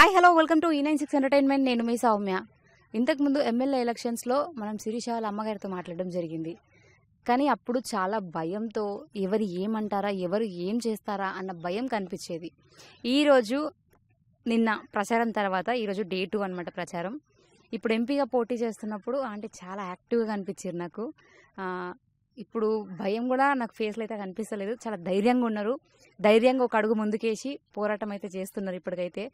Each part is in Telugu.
హాయ్ హలో వెల్కమ్ టు ఈ నైన్ సిక్స్ ఎంటర్టైన్మెంట్ నేను మీ సౌమ్య. ఇంతకుముందు ఎమ్మెల్యే ఎలక్షన్స్లో మనం శిరీష వాళ్ళ అమ్మగారితో మాట్లాడడం జరిగింది. కానీ అప్పుడు చాలా భయంతో ఎవరు ఏమంటారా ఎవరు ఏం చేస్తారా అన్న భయం కనిపించేది. ఈరోజు నిన్న ప్రచారం తర్వాత ఈరోజు డే టూ అనమాట ప్రచారం. ఇప్పుడు ఎంపీగా పోటీ చేస్తున్నప్పుడు అంటే చాలా యాక్టివ్గా కనిపించారు నాకు. ఇప్పుడు భయం కూడా నాకు ఫేస్లో అయితే కనిపిస్తలేదు. చాలా ధైర్యంగా ఉన్నారు. ధైర్యంగా ఒక అడుగు ముందుకేసి పోరాటం అయితే చేస్తున్నారు ఇప్పటికైతే.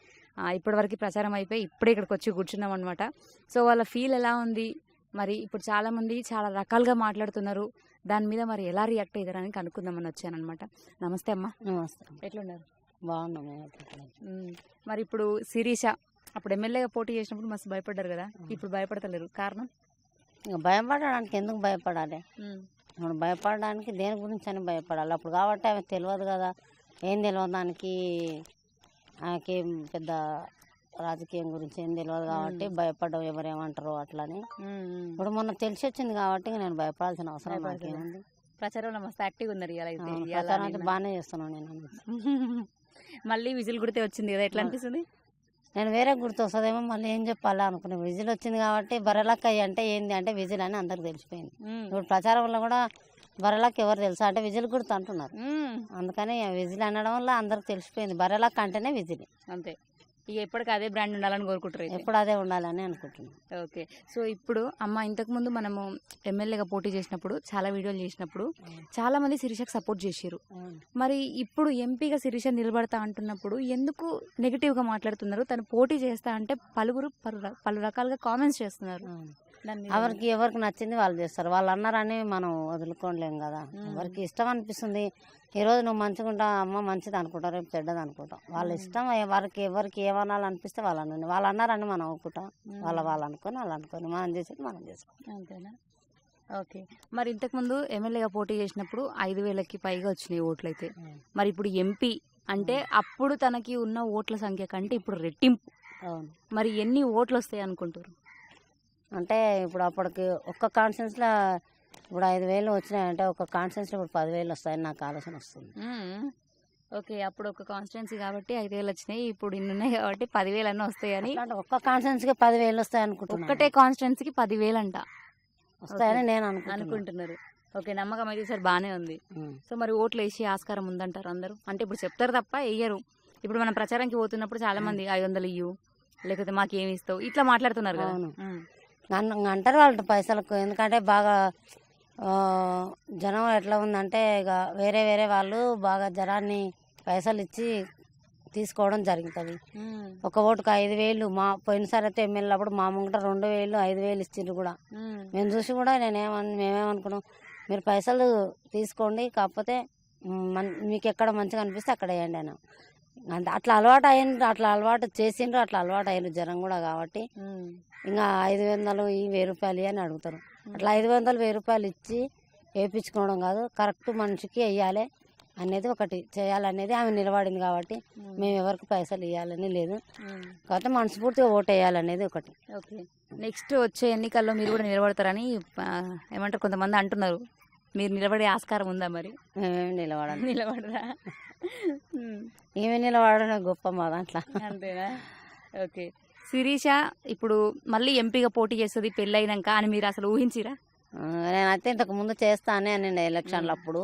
ఇప్పటివరకు ప్రచారం అయిపోయి ఇప్పుడే ఇక్కడికి వచ్చి కూర్చున్నాం అనమాట సో వాళ్ళ ఫీల్ ఎలా ఉంది? మరి ఇప్పుడు చాలా మంది చాలా రకాలుగా మాట్లాడుతున్నారు. దాని మీద మరి ఎలా రియాక్ట్ అయ్యారని కనుక్కుందామని వచ్చాను అనమాట నమస్తే అమ్మా. నమస్తే ఎట్లున్నారు? బాగున్నాం మరి ఇప్పుడు శిరీష అప్పుడు ఎమ్మెల్యేగా పోటీ చేసినప్పుడు మస్తు భయపడ్డారు కదా. ఇప్పుడు భయపడతలేరు. కారణం? ఇంకా భయపడడానికి ఎందుకు భయపడాలి? ఇప్పుడు భయపడడానికి దేని గురించి అని భయపడాలి. అప్పుడు కాబట్టి ఆమె తెలియదు కదా. ఏం తెలియదు దానికి. ఆమెకి పెద్ద రాజకీయం గురించి ఏం తెలియదు కాబట్టి భయపడడం ఎవరు ఏమంటారో అట్లని. ఇప్పుడు మొన్న తెలిసి వచ్చింది కాబట్టి నేను భయపడాల్సిన అవసరం నాకేముంది ప్రచారంలో మస్తు యాక్టివ్ ఉన్నారు ఇవాళ ప్రచారం అయితే. బాగానే చేస్తున్నాను నేను. మళ్ళీ విజిల్ గుడితే వచ్చింది కదా ఎట్లా అనిపిస్తుంది? నేను వేరే గుర్తు వస్తుందేమో మళ్ళీ ఏం చెప్పాలి అనుకునే విజిల్ వచ్చింది కాబట్టి బరలక్కయ్య అంటే ఏంది అంటే విజిల్ అని అందరికి తెలిసిపోయింది. ఇప్పుడు ప్రచారంలో కూడా బర్రెలకు ఎవరు తెలుసా అంటే విజిల్ గుర్తు అంటున్నారు. అందుకని విజిల్ అనడం వల్ల అందరికి తెలిసిపోయింది. బర్రెలకు అంటేనే విజిల్. అంతే. ఇక ఎప్పటికీ అదే బ్రాండ్ ఉండాలని కోరుకుంటారు. ఎప్పుడు అదే ఉండాలని అనుకుంటున్నాను ఓకే. సో ఇప్పుడు అమ్మ ఇంతకుముందు మనము ఎమ్మెల్యేగా పోటీ చేసినప్పుడు చాలా వీడియోలు చేసినప్పుడు చాలా మంది శిరీషకు సపోర్ట్ చేశారు మరి ఇప్పుడు ఎంపీగా శిరీష నిలబడతా అంటున్నప్పుడు ఎందుకు నెగిటివ్గా మాట్లాడుతున్నారు? తను పోటీ చేస్తా అంటే పలువురు పలు పలు రకాలుగా కామెంట్స్ చేస్తున్నారు. ఎవరికి ఎవరికి నచ్చింది వాళ్ళు చేస్తారు. వాళ్ళు అన్నారని మనం వదులుకోలేం కదా. ఎవరికి ఇష్టం అనిపిస్తుంది ఈ రోజు నువ్వు మంచిగా ఉంటావు అమ్మ మంచిది అనుకుంటావు రేపు చెడ్డది అనుకుంటాం వాళ్ళ ఇష్టం ఎవరికి ఎవరికి ఏమనాలనిపిస్తే వాళ్ళు అనండి వాళ్ళు అన్నారని మనం ఒప్పుకుంటాం. మ్మ్. వాళ్ళ వాళ్ళు అనుకొని వాళ్ళు అనుకొని మనం చేసేది మనం చేసుకోం అంతేనా? ఓకే. మరి ఇంతకుముందు ఎమ్మెల్యేగా పోటీ చేసినప్పుడు ఐదు వేలకి పైగా వచ్చినాయి ఓట్లు అయితే. మరి ఇప్పుడు ఎంపీ అంటే అప్పుడు తనకి ఉన్న ఓట్ల సంఖ్య కంటే ఇప్పుడు రెట్టింపు. మరి ఎన్ని ఓట్లు వస్తాయి అనుకుంటారు? అంటే ఇప్పుడు అప్పటికి ఒక్క కాన్ఫరెన్స్లో ఇప్పుడు ఐదు వేలు వచ్చినాయంటే ఒక కాన్ఫరెన్స్లో ఇప్పుడు పదివేలు వస్తాయని నాకు ఆలోచన వస్తుంది. ఓకే అప్పుడు ఒక కాన్స్టిట్యున్సీ కాబట్టి ఐదు వేలు వచ్చినాయి ఇప్పుడు ఇన్ని ఉన్నాయి కాబట్టి పదివేలు అన్నీ వస్తాయని. ఒక్క కాన్ఫరెన్స్కి పదివేలు వస్తాయి అనుకుంటున్నాను. ఒక్కటే కాన్స్టిట్యున్సీకి పదివేలు అంట. వస్తాయని నేను అనుకుంటున్నారు. ఓకే నమ్మకం అయితే సార్ బాగానే ఉంది. సో మరి ఓట్లు వేసి ఆస్కారం ఉందంటారు అందరూ? అంటే ఇప్పుడు చెప్తారు తప్ప వేయరు. ఇప్పుడు మనం ప్రచారానికి పోతున్నప్పుడు చాలా మంది ఐదు వందలు ఇయ్యు లేకపోతే మాకేమి ఇస్తావు? ఇట్లా మాట్లాడుతున్నారు కదా. అంటారు వాళ్ళు పైసలకు ఎందుకంటే బాగా జనం ఎట్లా ఉందంటే ఇక వేరే వేరే వాళ్ళు బాగా జనాన్ని పైసలు ఇచ్చి తీసుకోవడం జరుగుతుంది. ఒక ఓటుకు ఐదు వేలు మా పోయినసారి అయితే ఎమ్మెల్యే అప్పుడు మా ముంగట రెండు వేలు ఐదు వేలు ఇచ్చిండ్రు కూడా. మేము చూసి కూడా నేనేమన్ మేమేమనుకున్నాం మీరు పైసలు తీసుకోండి కాకపోతే మన్ మీకు ఎక్కడ మంచిగా అనిపిస్తే అక్కడ వేయండి అని అంత అట్లా అలవాటు అయిండ్రు అట్లా అలవాటు చేసిండ్రు అట్లా అలవాటు అయ్యారు జనం కూడా కాబట్టి. ఇంకా ఐదు వందలు ఈ వెయ్యి రూపాయలు అని అడుగుతారు. అట్లా ఐదు వందలు వెయ్యి రూపాయలు ఇచ్చి వేయించుకోవడం కాదు కరెక్ట్ మనిషికి వేయాలి అనేది ఒకటి చేయాలనేది ఆమె నిలబడింది కాబట్టి మేము ఎవరికి పైసలు ఇవ్వాలని లేదు. కాకపోతే మనస్ఫూర్తిగా ఓటు వేయాలనేది ఒకటి. ఓకే. నెక్స్ట్ వచ్చే ఎన్నికల్లో మీరు కూడా నిలబడతారని ఏమంటారు కొంతమంది అంటున్నారు. మీరు నిలబడే ఆస్కారం ఉందా మరి? మేమేమి నిలబడాలి నిలబడరా ఉం. ఏమి నిలబడడం గొప్ప మా దాంట్లో. అంతేనా? ఓకే. శిరీష ఇప్పుడు మళ్ళీ ఎంపీగా పోటీ చేస్తుంది పెళ్ళైనాక అని మీరు అసలు ఊహించిరా? నేనైతే ఇంతకు ముందు చేస్తానే అని ఎలక్షన్లు అప్పుడు.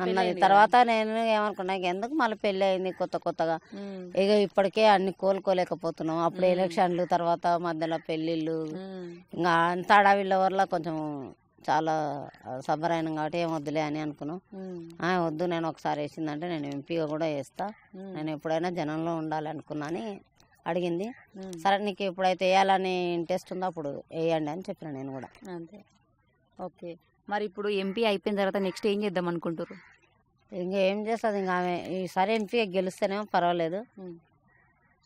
అన్నది తర్వాత నేను ఏమనుకున్నా ఎందుకు మళ్ళీ పెళ్ళి అయింది కొత్త కొత్తగా? ఇక ఇప్పటికే అన్ని కోలుకోలేకపోతున్నాం. అప్పుడు. ఎలక్షన్లు తర్వాత మధ్యలో పెళ్ళిళ్ళు. ఇంకా అంత అడవిల వల్ల కొంచెం చాలా సబ్బరైన కాబట్టి ఏం వద్దులే అని అనుకున్నాం. వద్దు నేను ఒకసారి వేసిందంటే నేను ఎంపీగా కూడా వేస్తా. నేను ఎప్పుడైనా జనంలో ఉండాలి అనుకున్నాని అడిగింది. సరే నీకు ఎప్పుడైతే వేయాలని ఇంట్రెస్ట్ ఉందో అప్పుడు వేయండి అని చెప్పిన నేను కూడా. అంతే. ఓకే. మరి ఇప్పుడు ఎంపీ అయిపోయిన తర్వాత నెక్స్ట్ ఏం చేద్దాం అనుకుంటారు ఇంకా ఏం చేస్తుంది ఇంకా ఆమె ఈసారి ఎంపీగా గెలిస్తేనేమో పర్వాలేదు.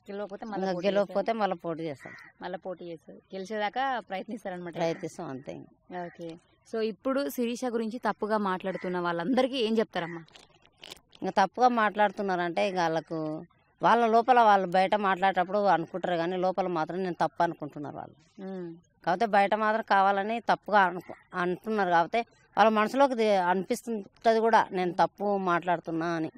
గెలవకపోతే మళ్ళీ గెలవకపోతే మళ్ళీ పోటీ చేస్తాం మళ్ళీ పోటీ చేస్తారు. గెలిచేదాకా ప్రయత్నిస్తారనమాట ప్రయత్నిస్తాం అంతే. ఓకే. సో ఇప్పుడు శిరీష గురించి తప్పుగా మాట్లాడుతున్న వాళ్ళందరికీ ఏం చెప్తారమ్మా? ఇంకా తప్పుగా మాట్లాడుతున్నారంటే ఇక వాళ్ళకు వాళ్ళ లోపల వాళ్ళు బయట మాట్లాడేటప్పుడు అనుకుంటారు కానీ లోపల మాత్రం నేను తప్పు అనుకుంటున్నారు వాళ్ళు కాకపోతే బయట మాత్రం కావాలని తప్పుగా అనుకు అంటున్నారు. కాకపోతే వాళ్ళ మనసులోకి ది- అనిపిస్తుంటుంది కూడా నేను తప్పు మాట్లాడుతున్నా అని.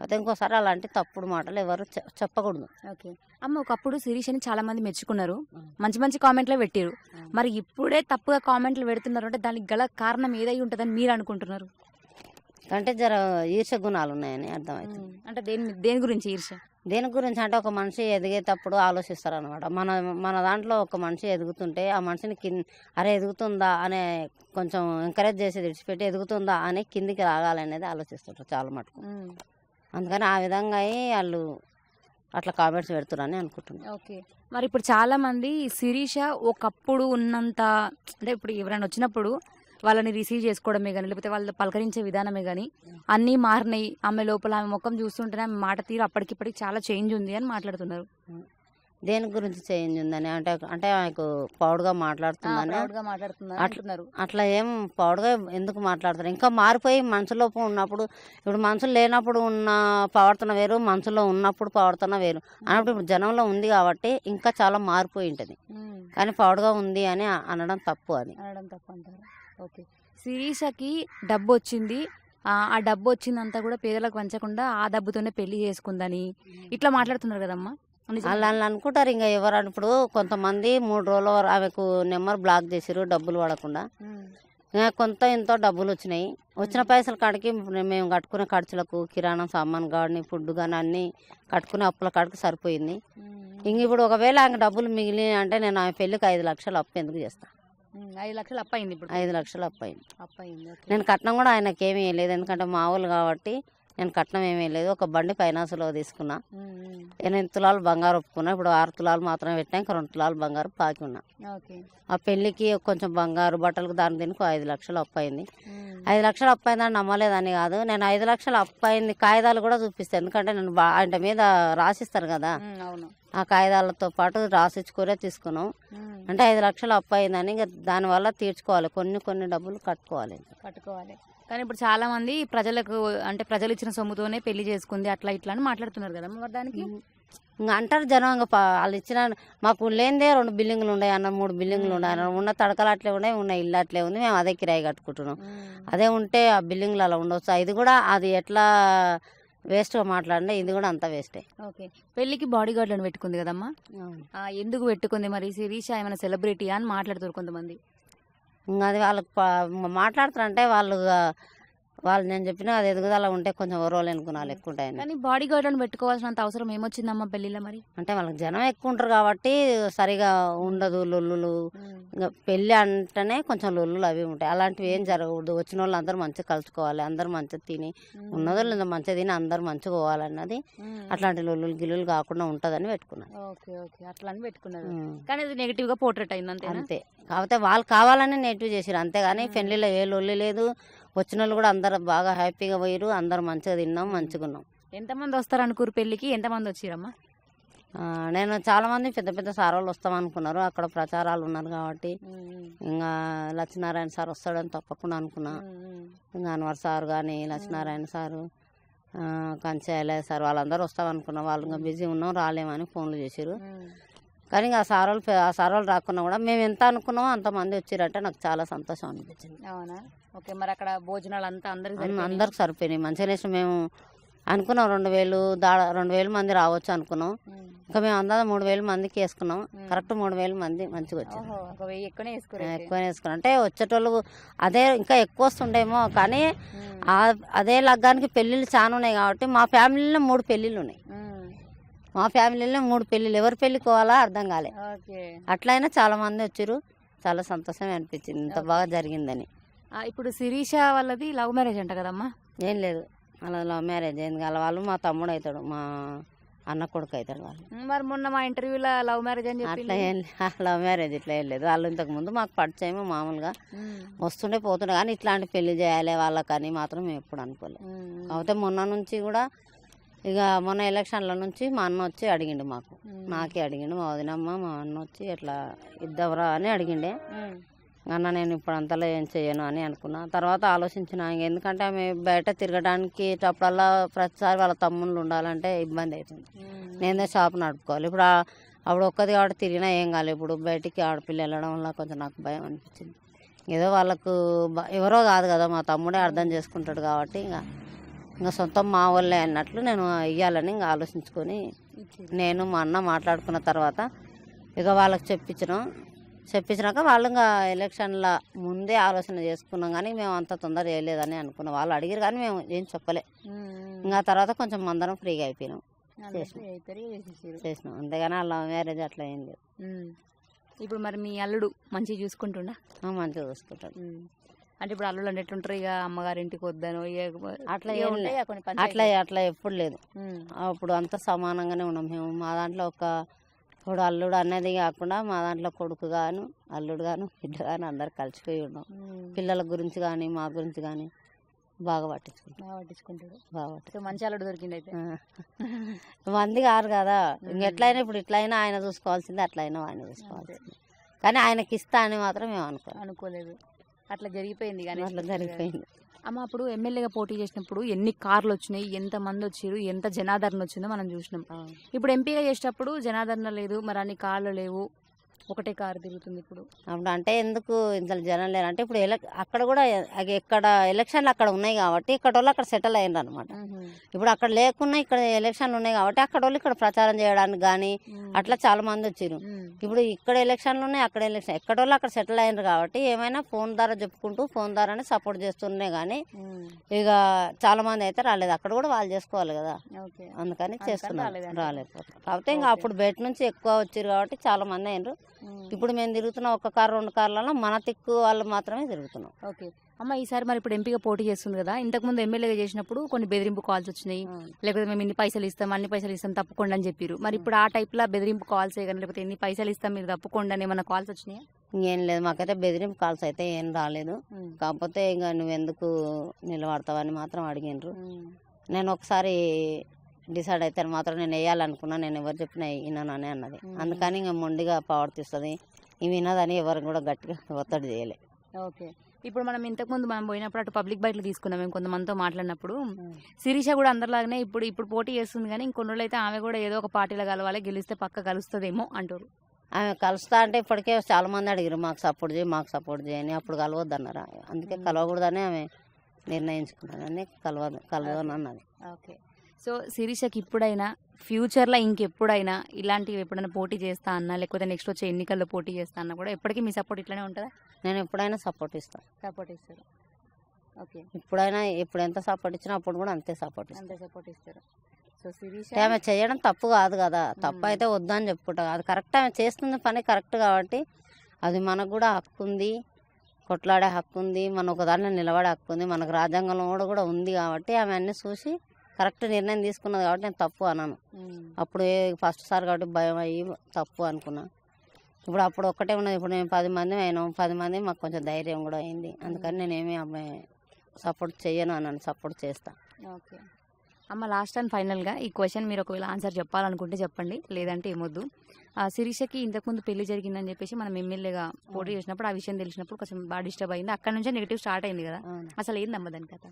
అయితే ఇంకోసారి అలాంటి తప్పుడు మాటలు ఎవరు చెప్పకూడదు. ఓకే. అమ్మ ఒకప్పుడు శిరీషని చాలా మంది మెచ్చుకున్నారు. మంచి మంచి కామెంట్లే పెట్టారు. మరి ఇప్పుడే తప్పుగా కామెంట్లు పెడుతున్నారు అంటే దానికి గల కారణం ఏదై ఉంటుందని మీరు అనుకుంటున్నారు? అంటే జర ఈర్ష గుణాలు ఉన్నాయని అర్థమవుతుంది అంటే దేని దేని గురించి ఈర్ష? దేని గురించి అంటే ఒక మనిషి ఎదిగేటప్పుడు ఆలోచిస్తారు అనమాట మన మన దాంట్లో ఒక మనిషి ఎదుగుతుంటే ఆ మనిషిని కింద అరే ఎదుగుతుందా అనే కొంచెం ఎంకరేజ్ చేసి విడిచిపెట్టి ఎదుగుతుందా అని కిందికి రాగాలనేది ఆలోచిస్తుంటారు చాలా మటుకు. అందుకని ఆ విధంగా వాళ్ళు అట్లా కామెంట్స్ పెడుతున్నారని అనుకుంటున్నాను. ఓకే. మరి ఇప్పుడు చాలా మంది శిరీష ఒకప్పుడు ఉన్నంత అంటే ఇప్పుడు ఎవరైనా వచ్చినప్పుడు వాళ్ళని రిసీవ్ చేసుకోవడమే కానీ లేకపోతే వాళ్ళు పలకరించే విధానమే కానీ అన్నీ మారినాయి. ఆమె లోపల ఆమె ముఖం చూస్తుంటేనే ఆమె మాట తీరు అప్పటికిప్పటికి చాలా చేంజ్ ఉంది అని మాట్లాడుతున్నారు. దేని గురించి చేంజ్ ఉందని? అంటే అంటే ఆమెకు పౌడ్గా మాట్లాడుతుందని మాట్లాడుతున్నారు అట్ల- ఏం పౌడగా ఎందుకు మాట్లాడతారు ఇంకా మారిపోయి మనసులోపు ఉన్నప్పుడు ఇప్పుడు మనసులో లేనప్పుడు ఉన్న ప్రవర్తన వేరు మనసులో ఉన్నప్పుడు ప్రవర్తన వేరు. అన్నప్పుడు ఇప్పుడు జనంలో ఉంది కాబట్టి ఇంకా చాలా మారిపోయి ఉంటుంది. కానీ పౌడగా ఉంది అని అనడం తప్పు అది. అనడం తప్ప అంటారు. ఓకే. శిరీషకి డబ్బు వచ్చింది. ఆ డబ్బు వచ్చిందంతా కూడా పేదలకు పంచకుండా ఆ డబ్బుతోనే పెళ్ళి చేసుకుందని ఇట్లా మాట్లాడుతున్నారు కదమ్మా? వాళ్ళు అనుకుంటారు ఇంకా ఎవరు ఇప్పుడు కొంతమంది మూడు రోజుల వరకు ఆమెకు నెంబర్ బ్లాక్ చేసిరు డబ్బులు పడకుండా కొంత ఎంతో డబ్బులు వచ్చినాయి. వచ్చిన పైసల కాడికి మేము కట్టుకునే ఖర్చులకు కిరాణా సామాన్ కానీ ఫుడ్ కానీ అన్నీ కట్టుకునే అప్పుల కాడికి సరిపోయింది. ఇంక ఇప్పుడు ఒకవేళ ఆమె డబ్బులు మిగిలి అంటే నేను ఆమె పెళ్ళికి ఐదు లక్షలు అప్పు ఎందుకు చేస్తాను ఐదు లక్షలు అప్పయింది ఇప్పుడు. ఐదు లక్షలు అప్పయింది. నేను కట్నం కూడా ఆయనకి ఏమీ లేదు ఎందుకంటే మామూలు కాబట్టి నేను కట్నం ఏమీ లేదు ఒక బండి ఫైనాన్స్లో తీసుకున్నా. ఎనిమిది తులాలు బంగారు ఒప్పుకున్నా. ఇప్పుడు ఆరు తులాలు మాత్రమే పెట్టినా ఇంకా రెండు తులాలు బంగారు పాకి ఉన్నా. ఆ పెళ్ళికి కొంచెం బంగారు బట్టలకు దాని దీనికి ఐదు లక్షలు అప్పు అయింది. ఉమ్. ఐదు లక్షలు అప్పు అయిందని నమ్మలేదని కాదు. నేను ఐదు లక్షలు అప్పు అయింది కాగితాలు కూడా చూపిస్తాను ఎందుకంటే నేను ఆయన మీద రాసిస్తారు కదా. ఆ కాగితాలతో పాటు రాసిచ్చుకునే తీసుకున్నాం. అంటే ఐదు లక్షలు అప్పు అయిందని ఇంకా దానివల్ల తీర్చుకోవాలి. కొన్ని కొన్ని డబ్బులు కట్టుకోవాలి కట్టుకోవాలి. కానీ ఇప్పుడు చాలా మంది ప్రజలకు అంటే ప్రజలు ఇచ్చిన సొమ్ముతోనే పెళ్ళి చేసుకుంది అట్లా ఇట్లా అని మాట్లాడుతున్నారు కదా మరి దానికి? ఇంకా అంటారు జనం ఇంకా వాళ్ళు ఇచ్చిన మాకు లేనిదే రెండు బిల్డింగ్లు ఉన్నాయి అన్న మూడు బిల్డింగ్లు ఉన్నాయి అన్న ఉన్న తడకలు అట్లే ఉన్నాయి ఉన్న ఇల్లు అట్లే ఉంది మేము అదే కిరాయి కట్టుకుంటున్నాం. అదే ఉంటే ఆ బిల్డింగ్లు అలా ఉండొచ్చు? ఇది కూడా అది ఎట్లా వేస్ట్గా మాట్లాడినా ఇది కూడా అంత వేస్టే. ఓకే. పెళ్ళికి బాడీ గార్డ్లను పెట్టుకుంది కదమ్మా? ఎందుకు పెట్టుకుంది మరి? శిరీష ఏమైనా సెలబ్రిటీ అని మాట్లాడుతారు కొంతమంది. ఇంకా అది వాళ్ళకి మాట్లాడుతారంటే వాళ్ళు వాళ్ళు నేను చెప్పిన అది ఎదుగుదల ఉంటే కొంచెం ఓరోలు అనుకున్నాను ఎక్కువ ఉంటాయని కానీ బాడీ గార్డ్లను పెట్టుకోవాల్సినంత అవసరం ఏమొచ్చిందమ్మా పెళ్ళిలో మరి? అంటే వాళ్ళకి జనం ఎక్కువ ఉంటారు కాబట్టి సరిగా ఉండదు లొల్లులు. ఇంకా పెళ్ళి అంటేనే కొంచెం లొల్లులు అవి ఉంటాయి. అలాంటివి ఏం జరగకూడదు. వచ్చిన వాళ్ళు అందరూ మంచిగా కలుసుకోవాలి. అందరూ మంచిగా తిని ఉన్నదో లేదో మంచిగా తిని అందరూ మంచిగా పోవాలన్నది అట్లాంటి లొల్లులు గిల్లులు కాకుండా ఉంటుందని పెట్టుకున్నాను. Okay okay. అట్లా అని పెట్టుకున్నారు. కానీ అది నెగిటివ్గా పోర్ట్రేట్ అయింది అంతేనా? అంతే. కాకపోతే వాళ్ళు కావాలని నెగిటివ్ చేసారు అంతేగాని పెళ్ళిలో ఏ లొల్లి లేదు. వచ్చిన వాళ్ళు కూడా అందరూ బాగా హ్యాపీగా పోయారు అందరూ మంచిగా తిన్నాం మంచిగా ఉన్నాం ఎంతమంది వస్తారు అనుకురు పెళ్ళికి ఎంతమంది వచ్చిరమ్మా నేను చాలా మంది పెద్ద పెద్ద సార్ వాళ్ళు వస్తాం అనుకున్నారు అక్కడ ప్రచారాలు ఉన్నారు కాబట్టి. ఇంకా లక్ష్మీనారాయణ సార్ వస్తాడని తప్పకుండా అనుకున్నా. ఇంకా అన్వర్ సార్ కానీ లక్ష్మీనారాయణ సారు ఆ, కంచె ఎలయ్య సార్ వాళ్ళందరూ వస్తాం అనుకున్నా వాళ్ళు ఇంకా బిజీ ఉన్నాం రాలేమని ఫోన్లు చేసారు కానీ ఆ సార్ వాళ్ళు పె- ఆ సార్ వాళ్ళు రాకున్నా కూడా మేము ఎంత అనుకున్నామో అంతమంది వచ్చారంటే నాకు చాలా సంతోషం అనిపించింది. అవునా? ఓకే మరి అక్కడ భోజనాలు అంతా అందరికి? అందరికి సరిపోయినాయి. మంచిగా మేము అనుకున్నాం రెండు వేలు దా రెండు వేల మంది రావచ్చు అనుకున్నాం. ఇంకా మేము అందరం మూడు వేల మందికి వేసుకున్నాం. కరెక్ట్ మూడు వేల మంది మంచిగా వచ్చారు ఎక్కువనే వేసుకున్నాం అంటే వచ్చేటోళ్ళు అదే ఇంకా ఎక్కువ వస్తుండేమో కానీ అదే లగ్గానికి పెళ్ళిళ్ళు చాలా ఉన్నాయి కాబట్టి మా ఫ్యామిలీలో మూడు పెళ్ళిళ్ళు ఉన్నాయి. మా ఫ్యామిలీలో మూడు పెళ్ళిళ్ళు. ఎవరి పెళ్ళికి పోవాలా అర్థం కాలే. అట్లయినా చాలా మంది వచ్చారు. చాలా సంతోషం అనిపించింది. ఇంత బాగా జరిగిందని. ఇప్పుడు శిరీష వాళ్ళది లవ్ మ్యారేజ్ అంట కదమ్మా? ఏం లేదు. అలా లవ్ మ్యారేజ్. అయింది వాళ్ళ వాళ్ళు మా తమ్ముడు అవుతాడు మా అన్న కొడుకు అవుతాడు వాళ్ళు. మరి మొన్న మా ఇంటర్వ్యూలో లవ్ మ్యారేజ్ అని అట్లా ఏం లవ్ మ్యారేజ్ ఇట్లా ఏం లేదు. వాళ్ళు ఇంతకు ముందు మాకు పరిచయం మామూలుగా. వస్తుండే పోతుండే. కానీ ఇట్లాంటి పెళ్ళి చేయాలి వాళ్ళకని మాత్రం మేము ఎప్పుడు అనుకోలేదు కాకపోతే మొన్న నుంచి కూడా ఇక మొన్న ఎలక్షన్ల నుంచి మా అన్న వచ్చి అడిగిండు మాకు. నాకే అడిగిండు మా వదినమ్మ మా అన్న వచ్చి ఇట్లా ఇద్దవరా అని అడిగిండే. అన్న నేను ఇప్పుడు అంతలో ఏం చేయను అని అనుకున్నా. తర్వాత ఆలోచించిన ఎందుకంటే ఆమె బయట తిరగడానికి అప్పుడల్లా ప్రతిసారి వాళ్ళ తమ్ముళ్ళు ఉండాలంటే ఇబ్బంది అవుతుంది నేనే షాప్ నడుపుకోవాలి. ఇప్పుడు అప్పుడు ఒక్కది కాబట్టి తిరిగినా ఏం కాలేదు ఇప్పుడు బయటికి ఆడపిల్ల వెళ్ళడం వల్ల కొంచెం నాకు భయం అనిపించింది. ఏదో వాళ్ళకు ఎవరో కాదు కదా మా తమ్ముడే అర్థం చేసుకుంటాడు కాబట్టి ఇంకా ఇంకా సొంతం మా వాళ్ళే అన్నట్లు నేను ఇవ్వాలని ఇంకా ఆలోచించుకొని నేను మా అన్న మాట్లాడుకున్న తర్వాత ఇక వాళ్ళకి చెప్పించినాం. చెప్పించినాక వాళ్ళు ఇంకా ఎలక్షన్ల ముందే ఆలోచన చేసుకున్నాం కానీ మేము అంత తొందర చేయలేదని అనుకున్నాం. వాళ్ళు అడిగారు కానీ మేము ఏం చెప్పలే. ఇంకా తర్వాత కొంచెం అందరం ఫ్రీగా అయిపోయినాం. చేసినాం. అంతేగాని వాళ్ళ మ్యారేజ్ అట్లా ఏం లేదు. ఇప్పుడు మరి మీ అల్లుడు మంచిగా చూసుకుంటుండా? మంచిగా చూసుకుంటాడు. అంటే ఇప్పుడు అల్లుడు అంటే ఎట్లుంటారు ఇక అమ్మగారింటికి వద్దాను ఇక అట్లా అట్లా. అట్లా ఎప్పుడు లేదు. అప్పుడు అంతా సమానంగానే ఉన్నాం మేము. మా దాంట్లో ఒక ఇప్పుడు అల్లుడు అనేది కాకుండా మా దాంట్లో కొడుకు గాను అల్లుడు గాను బిడ్డ గాను అందరు కలిసిపోయి ఉన్నాం. పిల్లల గురించి కానీ మా గురించి కానీ బాగా పట్టించుకుంటాం. బాగా పట్టించుకుంటాడు. బాగా మంచి అల్లుడు దొరికింది అయితే. మంది కారు కదా. ఇంకెట్లయినా ఇప్పుడు ఇట్లయినా ఆయన చూసుకోవాల్సింది అట్లయినా ఆయన చూసుకోవాల్సింది. కానీ ఆయనకి ఇస్తా అని మాత్రం మేము అనుకోవాలి అనుకోలేదు. అట్లా జరిగిపోయింది కానీ అట్లా జరిగిపోయింది. అమ్మ అప్పుడు ఎమ్మెల్యేగా పోటీ చేసినప్పుడు ఎన్ని కార్లు వచ్చినాయి ఎంత మంది వచ్చారు ఎంత జనాదరణ వచ్చిందో మనం చూసినాం. ఇప్పుడు ఎంపీగా చేసేటప్పుడు జనాదరణ లేదు మరి అన్ని కార్లు లేవు ఒకటే కారు తిరుగుతుంది ఇప్పుడు. అప్పుడు అంటే ఎందుకు ఇంత జనం లేరు? అంటే ఇప్పుడు ఎలక్ అక్కడ కూడా ఎక్కడ ఎలక్షన్లు అక్కడ ఉన్నాయి కాబట్టి ఇక్కడ వాళ్ళు అక్కడ సెటిల్ అయ్యారు అనమాట ఇప్పుడు అక్కడ లేకున్నా ఇక్కడ ఎలక్షన్లు ఉన్నాయి కాబట్టి అక్కడ వాళ్ళు ఇక్కడ ప్రచారం చేయడానికి కానీ అట్లా చాలా మంది వచ్చారు ఇప్పుడు ఇక్కడ ఎలక్షన్లు ఉన్నాయి అక్కడ ఎలక్షన్ ఎక్కడ వాళ్ళు అక్కడ సెటిల్ అయ్యారు కాబట్టి ఏమైనా ఫోన్ ద్వారా చెప్పుకుంటూ ఫోన్ ద్వారానే సపోర్ట్ చేస్తున్నాయి కానీ ఇక చాలా మంది అయితే రాలేదు. అక్కడ కూడా వాళ్ళు చేసుకోవాలి కదా. అందుకని చేస్తున్నారు. రాలేకపోతారు కాకపోతే ఇంకా అప్పుడు బయట నుంచి ఎక్కువ వచ్చారు కాబట్టి చాలా మంది అయినారు ఇప్పుడు మేము తిరుగుతున్నాం ఒక కారు రెండు కార్లలో మన తిక్కు వాళ్ళు మాత్రమే తిరుగుతున్నాం. ఓకే. అమ్మ ఈసారి మరి ఇప్పుడు ఎంపీగా పోటీ చేస్తుంది కదా ఇంతకుముందు ఎమ్మెల్యేగా చేసినప్పుడు కొన్ని బెదిరింపు కాల్స్ వచ్చినాయి. లేకపోతే మేము ఇన్ని పైసలు ఇస్తాం అన్ని పైసలు ఇస్తాం తప్పకుండా అని చెప్పారు మరి ఇప్పుడు ఆ టైప్ లా బెదిరింపు కాల్స్ కానీ లేకపోతే ఎన్ని పైసలు ఇస్తాం మీరు తప్పకుండా అని ఏమన్నా కాల్స్ వచ్చినాయా? ఇంకేం లేదు మాకైతే బెదిరింపు కాల్స్ అయితే ఏం రాలేదు. కాకపోతే ఇంకా నువ్వెందుకు నిలబడతావని మాత్రం అడిగినారు. నేను ఒకసారి డిసైడ్ అయితే మాత్రం నేను వేయాలనుకున్నా నేను ఎవరు చెప్పినా విన్నానని అన్నది. అందుకని ఇంకా మొండిగా ప్రవర్తిస్తుంది ఇవి వినదని ఎవరు కూడా గట్టిగా ఒత్తిడి చేయలే. ఓకే. ఇప్పుడు మనం ఇంతకుముందు మనం పోయినప్పుడు అటు పబ్లిక్ బయటలు తీసుకున్నాం మేము కొంతమందితో మాట్లాడినప్పుడు. శిరీష కూడా అందరిలాగానే ఇప్పుడు ఇప్పుడు పోటీ చేస్తుంది కానీ ఇంకొన్ని రోజులు అయితే ఆమె కూడా ఏదో ఒక పార్టీలో కలవాలి గెలిస్తే పక్క కలుస్తుందేమో అంటారు. ఆమె కలుస్తా అంటే ఇప్పటికే చాలా మంది అడిగారు మాకు సపోర్ట్ చేయి మాకు సపోర్ట్ చేయని అప్పుడు కలవద్దు అన్నారు అందుకే కలవకూడదని ఆమె నిర్ణయించుకున్నానని కలవదు అన్నది. ఓకే. సో శిరీషకి ఇప్పుడైనా ఫ్యూచర్లో ఇంకెప్పుడైనా ఇలాంటివి ఎప్పుడైనా పోటీ చేస్తా అన్నా లేకపోతే నెక్స్ట్ వచ్చే ఎన్నికల్లో పోటీ చేస్తా అన్నా కూడా ఎప్పటికీ మీ సపోర్ట్ ఇట్లానే ఉంటుందా? నేను ఎప్పుడైనా సపోర్ట్ ఇస్తాను సపోర్ట్ ఇస్తారు. ఓకే. ఇప్పుడైనా ఇప్పుడు ఎంత సపోర్ట్ ఇచ్చినా అప్పుడు కూడా అంతే సపోర్ట్ అంతే సపోర్ట్ ఇస్తారు. సో శిరీష ఆమె చేయడం తప్పు కాదు కదా. తప్పు. అయితే వద్దని చెప్పుకుంటాం. అది కరెక్ట్ ఆమె చేస్తుంది పని కరెక్ట్ కాబట్టి అది మనకు కూడా హక్కు ఉంది. కొట్లాడే హక్కు ఉంది. మన ఒక దాంట్లో నిలబడే హక్కు ఉంది. మనకు రాజ్యాంగంలో కూడా ఉంది కాబట్టి ఆమె అన్ని చూసి కరెక్ట్ నిర్ణయం తీసుకున్నది కాబట్టి నేను తప్పు అన్నాను. అప్పుడు ఫస్ట్ సార్ కాబట్టి భయం అయ్యి తప్పు అనుకున్నా. ఇప్పుడు అప్పుడు ఒక్కటే ఉన్నది. ఇప్పుడు మేము పది మంది అయినాం. పది మంది మాకు కొంచెం ధైర్యం కూడా అయింది. అందుకని నేనేమి అమ్మాయి సపోర్ట్ చెయ్యను అన్నాను. సపోర్ట్ చేస్తా. ఓకే. అమ్మ లాస్ట్ అండ్ ఫైనల్గా ఈ క్వశ్చన్ మీరు ఒకవేళ ఆన్సర్ చెప్పాలనుకుంటే చెప్పండి. లేదంటే ఏమొద్దు. ఆ శిరీషకి ఇంతకుముందు పెళ్ళి జరిగిందని చెప్పేసి మనం ఎమ్మెల్యేగా పోటీ చేసినప్పుడు ఆ విషయం తెలిసినప్పుడు కొంచెం బాగా డిస్టర్బ్ అయింది. అక్కడ నుంచే నెగిటివ్ స్టార్ట్ అయింది కదా. అసలు ఏం నమ్మదని కదా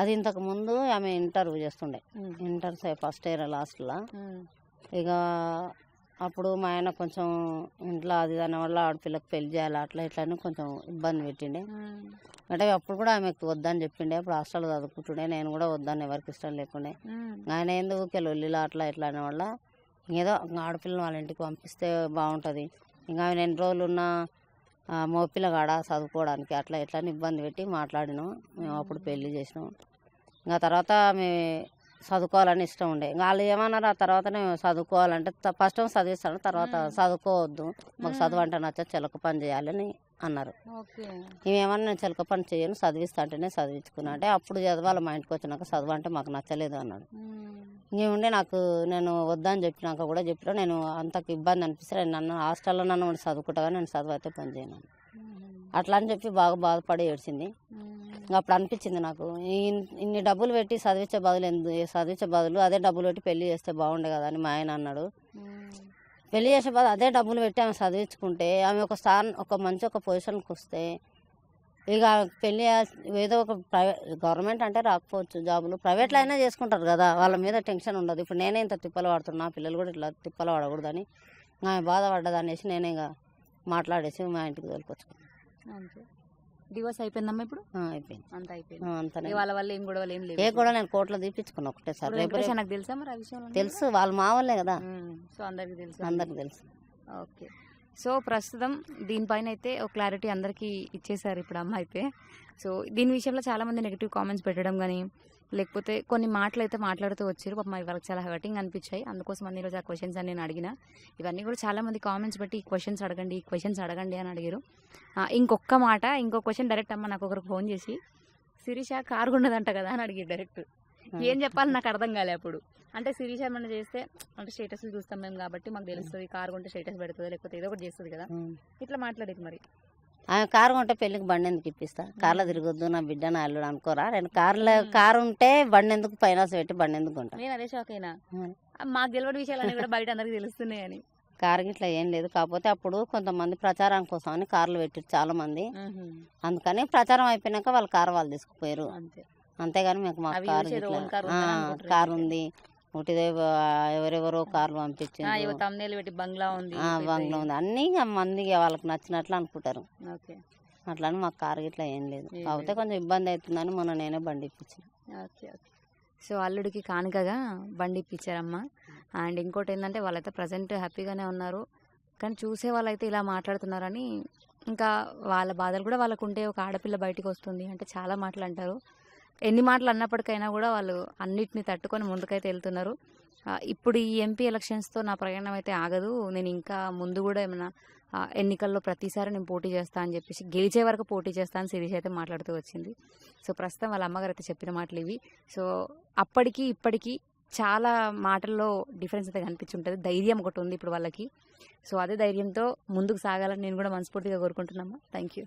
అది ఇంతకు ముందు ఆమె ఇంటర్ చేస్తుండే. ఇంటర్ ఫస్ట్ ఇయర్ లాస్ట్లో ఇక అప్పుడు మా ఆయన కొంచెం ఇంట్లో అది దాని వల్ల ఆడపిల్లకి పెళ్ళి చేయాలి అట్లా ఇట్లా అని కొంచెం ఇబ్బంది పెట్టిండే. అంటే అప్పుడు కూడా ఆమెకు వద్దని చెప్పిండే. అప్పుడు హాస్టల్ చదువుకుంటుండే. నేను కూడా వద్దని ఎవరికి ఇష్టం లేకుండే. ఆయన ఎందుకు లొల్లిలా అట్లా ఇట్లా అనే వల్ల ఏదో ఆడపిల్లని వాళ్ళ ఇంటికి పంపిస్తే బాగుంటుంది. ఇంకా ఆయన ఎన్ని రోజులు ఉన్న మోపిల్ల కాడ చదువుకోవడానికి అట్లా ఇట్లా అని ఇబ్బంది పెట్టి మాట్లాడినాం మేము అప్పుడు పెళ్ళి చేసినాం ఇంకా తర్వాత మేము చదువుకోవాలని ఇష్టం ఉండే వాళ్ళు ఏమన్నారు ఆ తర్వాతనే చదువుకోవాలంటే ఫస్ట్ చదివిస్తాను తర్వాత మ్మ్. చదువుకోవద్దు మాకు మ్మ్. చదువు అంటే నచ్చ చిలక పని చేయాలని అన్నారు. మేమేమన్నా నేను చిలక పని చేయను చదివిస్తా అంటేనే చదివించుకున్నా. అంటే అప్పుడు చదవాలి మా ఇంటికి వచ్చినాక చదువు అంటే మాకు నచ్చలేదు అన్నాడు. ఇంకేముండే నాకు నేను వద్దని చెప్పినాక కూడా చెప్పినా నేను అంతకు ఇబ్బంది అనిపిస్తే నేను నన్ను హాస్టల్లో నన్ను ఉండి చదువుకుంటా నేను చదువు అయితే పని చేయను అట్లా అని చెప్పి బాగా బాధపడి ఏడ్చింది. ఇంకా అప్పుడు అనిపించింది నాకు ఇన్- ఇన్ని డబ్బులు పెట్టి చదివించే బదులు ఎందు చదివించే బదులు అదే డబ్బులు పెట్టి పెళ్ళి చేస్తే బాగుండే కదా అని మా ఆయన అన్నాడు. పెళ్ళి చేసే బాధ అదే డబ్బులు పెట్టి ఆమె చదివించుకుంటే ఆమె ఒక స్థానం ఒక మంచి ఒక పొజిషన్కి వస్తే ఇక పెళ్ళి ఏదో ఒక ప్రైవేట్ గవర్నమెంట్ అంటే రాకపోవచ్చు జాబులు. ప్రైవేట్లో అయినా చేసుకుంటారు కదా వాళ్ళ మీద టెన్షన్ ఉండదు. ఇప్పుడు నేనే ఇంత తిప్పలు పడుతున్నా పిల్లలు కూడా ఇట్లా తిప్పలు పడకూడదని ఆమె బాధపడ్డది అనేసి నేనే ఇక మాట్లాడేసి మా ఇంటికి తోలుకొచ్చుకున్నాను డివోర్స్ అయిపోయిందమ్మా ఇప్పుడు? అయిపోయింది. అంత అయిపోయింది. అంతనే. వాళ్ళ వల్ల ఏం గొడవలు ఏం లేవు. ఏ కూడా నేను కోర్టులో తీపించుకున్నా ఒకటేసారి. రేపు వెంకటేష్ నాకు తెలుసా మరి ఆ విషయంలో? తెలుసు వాళ్ళు మా వాళ్ళే కదా. సో అందరికి తెలుసు. అందరికి తెలుసు. ఓకే. సో ప్రస్తుతం దీనిపైన అయితే ఒక క్లారిటీ అందరికీ ఇచ్చేసారు ఇప్పుడు అమ్మ అయితే. సో దీని విషయంలో చాలా మంది నెగిటివ్ కామెంట్స్ పెట్టడం కానీ లేకపోతే కొన్ని మాటలు అయితే మాట్లాడుతూ వచ్చారు. పాపం వాళ్ళకి చాలా హర్టింగ్ అనిపించాయి. అందుకోసం అన్ని రోజు ఆ క్వశ్చన్స్ అని నేను అడిగిన. ఇవన్నీ కూడా చాలా మంది కామెంట్స్ బట్టి ఈ క్వశ్చన్స్ అడగండి ఈ క్వశ్చన్స్ అడగండి అని అడిగారు. ఇంకొక మాట ఇంకో క్వశ్చన్ డైరెక్ట్ అమ్మ నాకు ఒకరికి ఫోన్ చేసి శిరీష కారు ఉన్నదంట కదా అని అడిగారు డైరెక్ట్ ఏం చెప్పాలి నాకు అర్థం కాలే అప్పుడు. అంటే శిరీష ఏమన్నా చేస్తే అంటే స్టేటస్లు చూస్తాం మేము కాబట్టి మాకు తెలుస్తుంది కారు కొంటే స్టేటస్ పెడుతుంది లేకపోతే ఏదో ఒకటి చేస్తుంది కదా. ఇట్లా మాట్లాడేది మరి. ఆమె కారు ఉంటే పెళ్ళికి బండి ఎందుకు ఇప్పిస్తా? కార్లో తిరగొద్దు నా బిడ్డ నా అల్లుడు అనుకోరా? నేను కార్లో కారు ఉంటే బండి ఎందుకు ఫైనాన్స్ పెట్టి బండి ఎందుకు కొంటా? నేను అదే షాక్ అయినా. ఉం. మాకు తెలియని విషయాలన్నీ కూడా బయట అందరికి తెలుస్తున్నాయి అని కారు గిట్లా ఏం లేదు. కాకపోతే అప్పుడు కొంతమంది ప్రచారం కోసం అని కార్లు పెట్టారు చాలా మంది అందుకని ప్రచారం అయిపోయినాక వాళ్ళ కారు వాళ్ళు తీసుకుపోయారు. అంతే. అంతేగాని మీకు మా కారు కారు. ఉంది. ఒకటిదే ఎవరెవరో కార్లు పెట్టి బంగ్లా ఉంది బంగ్లా ఉంది. అన్ని మంది వాళ్ళకి నచ్చినట్లు అనుకుంటారు. ఓకే. అట్లని మాకు కారు గిట్లా ఏం లేదు. కాకపోతే. కొంచెం ఇబ్బంది అవుతుందని మొన్న నేనే బండి ఇప్పించిన. Okay okay. సో అల్లుడికి కానుకగా బండి ఇప్పించారమ్మ. అండ్ ఇంకోటి ఏంటంటే వాళ్ళైతే ప్రజెంట్ హ్యాపీగానే ఉన్నారు. కానీ చూసే వాళ్ళైతే ఇలా మాట్లాడుతున్నారని ఇంకా వాళ్ళ బాధలు కూడా వాళ్ళకు ఉంటే ఒక ఆడపిల్ల బయటికి వస్తుంది అంటే చాలా మాటలు అంటారు. ఎన్ని మాటలు అన్నప్పటికైనా కూడా వాళ్ళు అన్నిటిని తట్టుకొని ముందుకైతే వెళ్తున్నారు. ఇప్పుడు ఈ ఎంపీ ఎలక్షన్స్తో నా ప్రయాణం అయితే ఆగదు. నేను ఇంకా ముందు కూడా ఏమైనా ఎన్నికల్లో ప్రతిసారి నేను పోటీ చేస్తా అని చెప్పేసి గెలిచే వరకు పోటీ చేస్తా అని శిరీష్ అయితే మాట్లాడుతూ వచ్చింది. సో ప్రస్తుతం వాళ్ళ అమ్మగారు అయితే చెప్పిన మాటలు ఇవి. సో అప్పటికి ఇప్పటికి చాలా మాటల్లో డిఫరెన్స్ అయితే కనిపించుంటుంది. ధైర్యం ఒకటి ఉంది ఇప్పుడు వాళ్ళకి. సో అదే ధైర్యంతో ముందుకు సాగాలని నేను కూడా మనస్ఫూర్తిగా కోరుకుంటున్నాము థ్యాంక్ యూ